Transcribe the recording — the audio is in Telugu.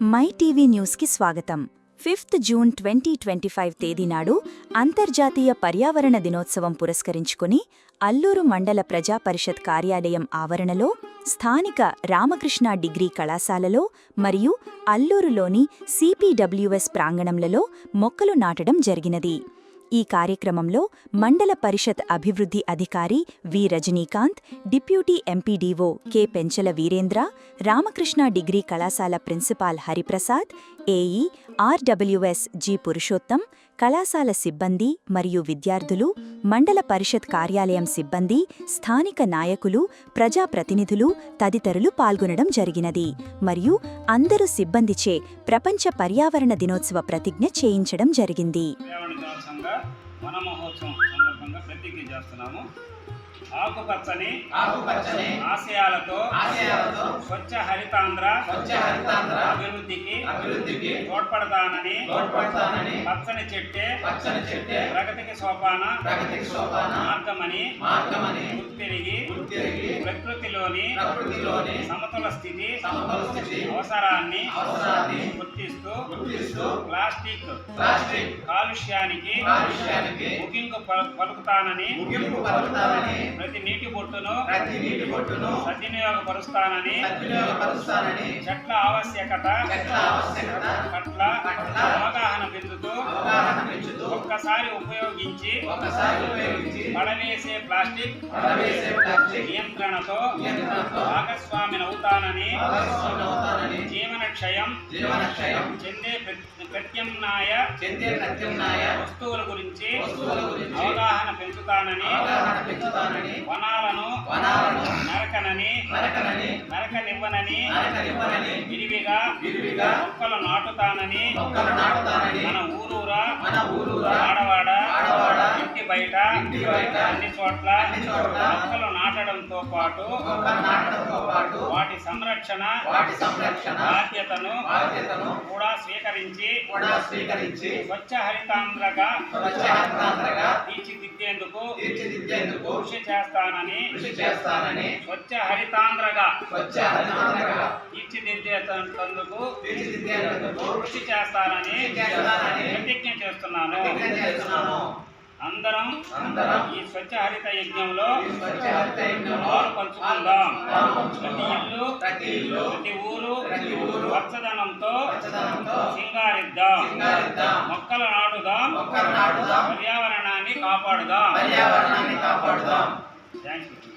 మై టీవీ న్యూస్కి స్వాగతం. Fifth June twenty twenty five తేదీ నాడు అంతర్జాతీయ పర్యావరణ దినోత్సవం పురస్కరించుకుని అల్లూరు మండల ప్రజా పరిషత్ కార్యాలయం ఆవరణలో స్థానిక రామకృష్ణ డిగ్రీ కళాశాలలో మరియు అల్లూరులోని సిపిడబ్ల్యూఎస్ ప్రాంగణంలలో మొక్కలు నాటడం జరిగినది. ఈ కార్యక్రమంలో మండల పరిషత్ అభివృద్ధి అధికారి V Rajinikanth deputy MPDO K Penchala Veerendra Ramakrishna degree కళాశాల principal Hariprasad AE RWS G Purushottam కళాశాల సిబ్బంది మరియు విద్యార్థులు మండల పరిషత్ కార్యాలయం సిబ్బంది స్థానిక నాయకులు ప్రజాప్రతినిధులు తదితరులు పాల్గొనడం జరిగినది మరియు అందరూ సిబ్బందిచే ప్రపంచ పర్యావరణ దినోత్సవ ప్రతిజ్ఞ చేయించడం జరిగింది. ఆకుపచ్చని ఆకుపచ్చని ఆశయాలతో ఆశయాలతో స్వచ్ఛ హరితాంధ్ర స్వచ్ఛ హరితాంధ్ర అభివృద్ధికి అభివృద్ధికి తోడ్పడతానని తోడ్పడతానని పచ్చని చెట్టే పచ్చని చెట్టే ప్రగతికి సోపాన ప్రగతికి సోపాన మార్గమని మార్గమని గుర్తిరిగి తిరిగి ప్రకృతిలోని ప్రకృతిలోని సమతుల స్థితి సమతుల స్థితి అవసరాన్ని అవసరాన్ని గుర్తిస్తూ గుర్తిస్తూ ప్లాస్టిక్ ప్లాస్టిక్ కాలుష్యానికి కాలుష్యానికి ముగింపు పలు- పలుకుతానని ముగింపు పలుకుతానని ప్రతి నీటి బొట్టును ప్రతి నీటి బొట్టును సద్వినియోగపరుస్తానని సద్వినియోగపరుస్తానని చెట్ల ఆవశ్యకత చెట్ల ఆవశ్యకత పట్ల పట్ల ఒకసారి ఉపయోగించి పడవేసే ప్లాస్టిక్ నియంత్రణతో భాగస్వామినవుతానని జీవన క్షయం చెందే ప్రతి- ప్రత్యామ్నాయ వస్తువుల గురించి వస్తువుల గురించి అవగాహన పెంచుతానని అవగాహన పెంచుతానని వనాలను వనాలను నరకనని నరకనని నరకనివ్వనని విరివిగా విరివిగా మొక్కలు నాటుతానని మన ఊరూరా మన ఊరూరా ఆడవాడ ఆడవాడ ఇంటి బయట ఇంటి బయట అన్ని చోట్ల అన్ని చోట్ల మొక్కలు నాటడంతో పాటు మొక్కలు నాటడంతో పాటు వాటి సంరక్షణ వాటి సంరక్షణ బాధ్యతను కూడా స్వీకరించి కూడా స్వీకరించి స్వచ్ఛ హరితాంధ్రగా స్వచ్ఛ హరితాంధ్రగా తీర్చిదిద్దేందుకు కృషి చేస్తానని కృషి చేస్తానని స్వచ్ఛ హరితాంధ్రగా స్వచ్ఛ హరితాంధ్రగా కృషి చేస్తానని చేస్తానని ప్రతిజ్ఞ చేస్తున్నాను. ప్రతిజ్ఞ చేస్తున్నాను. అందరం అందరం ఈ స్వచ్ఛ హరిత యజ్ఞంలో ఈ స్వచ్ఛ హరిత యజ్ఞంలో పాలు పంచుకుందాం ప్రతి. ఇల్లు ప్రతి ఇల్లు ప్రతి ఊరు ప్రతి ఊరు పచ్చదనంతో పచ్చదనంతో సింగారిద్దాం సింగారిద్దాం. మొక్కలు నాటుదాం. మొక్కలు నాటుదాం. పర్యావరణాన్ని కాపాడుదాం పర్యావరణాన్ని కాపాడుదాం థ్యాంక్ యూ